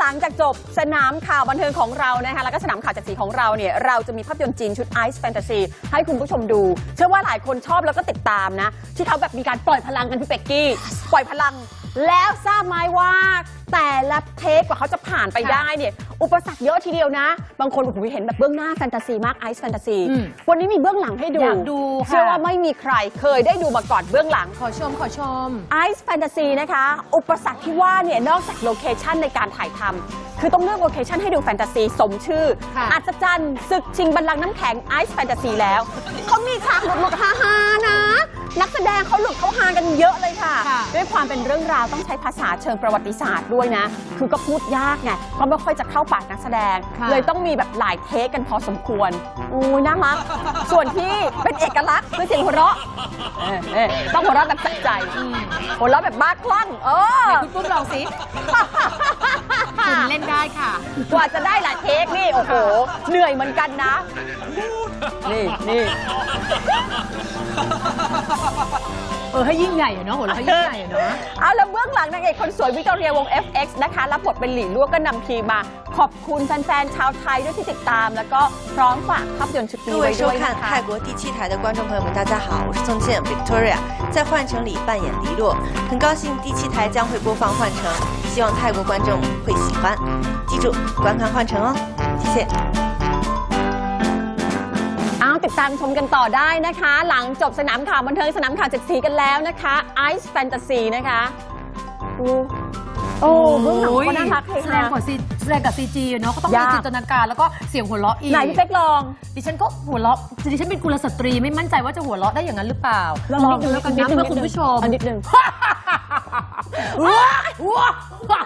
หลังจากจบสนามข่าวบันเทิงของเรานะคะแล้วก็สนามข่าวจากสีของเราเนี่ยเราจะมีภาพยนตร์จีนชุด Ice Fantasy ให้คุณผู้ชมดู เชื่อว่าหลายคนชอบแล้วก็ติดตามนะ ที่เขาแบบมีการปล่อยพลังกันพี่เป็กกี้ ปล่อยพลัง แล้วทราบไหมว่าแต่ละเทปกว่าเขาจะผ่านไปค่ะได้เนี่ย อุปสรรคเยอะทีเดียวนะ บางคนโอ้โหเห็นแบบเบื้องหน้าแฟนตาซีมาก Ice Fantasy อืมวันนี้มีเบื้องหลังให้ดูอยากดูค่ะ เชื่อว่าไม่มีใครเคยได้ดูมาก่อนเบื้องหลัง ขอชมขอชม Ice Fantasy นะคะ อุปสรรคที่ว่าเนี่ย นอกจากโลเคชันในการถ่ายทำคือต้องเลือกโลเคชันให้ดูแฟนตาซีสมชื่อ ค่ะ อัศจรรย์ศึกชิงบัลลังก์น้ำแข็ง Ice Fantasy แล้ว เขามีฉากหลุดหลุดฮาฮาๆนะนัก แสดงเขาหลุดเขาฮากันเยอะเลยค่ะค่ะ ด้วยความเป็นเรื่องราวต้องใช้ภาษาเชิงประวัติศาสตร์ด้วยนะ คือก็พูดยากไงเพราะไม่ค่อยจะเข้าปากนักแสดงค่ะเลยต้องมีแบบหลายเทคกันพอสมควรอู้ยน่ารัก ส่วนที่เป็นเอกลักษณ์คือเสียงหัวเราะเออเออต้องหัวเราะแบบสะใจอืมหัวเราะแบบบ้าคลั่งเออไหนคุณปุ้มลองสิคุณ เล่นได้ค่ะ กว่าจะได้หลายเทคนี่ โอ้โห เหนื่อยเหมือนกันนะ นี่นี่ เออให้ยิ่งใหญ่อะเนาะหัวเราะให้ยิ่งใหญ่อะเนาะ เอาแล้วเบื้องหลังนางเอกคนสวยวิกตอเรียวง FX นะคะรับบทเป็นหลี่ลวกก็นำทีมมา ขอบคุณแฟนๆ ชาวไทยด้วยที่ติดตาม แล้วก็พร้อมฝากภาพยนตร์ชุดนี้ 各 ไว้ 位收 ด้วย 看 นะคะ 泰国第七台的观众朋友们，大家好，我是宋茜 Victoria，在《换乘》里扮演黎洛，很高兴第七台将会播放《换乘》，希望泰国观众会喜欢。记住观看《换乘》哦，谢谢。 เอาติดตามชมกันต่อได้นะคะ หลังจบสนามข่าวบันเทิงสนามข่าวเจ็ดสีกันแล้วนะคะ Ice Fantasy นะคะโอ้โอ้เบื้องหลังเขาน่ารักเลยแสดค่ะงกว่าซีแสดงกับซีจีเนาะก็ต้องยามีกจินตนาการแล้วก็เสียงหัวเราะอีกไหนพี่เป๊กลอง ดิฉันก็หัวเราะดิฉันเป็นกุลสตรีไม่มั่นใจว่าจะหัวเราะได้อย่างนั้นหรือเปล่านิดนึงแล้วกันนะเพื่อคุณผู้ชม อันนิดนึงว้าว้า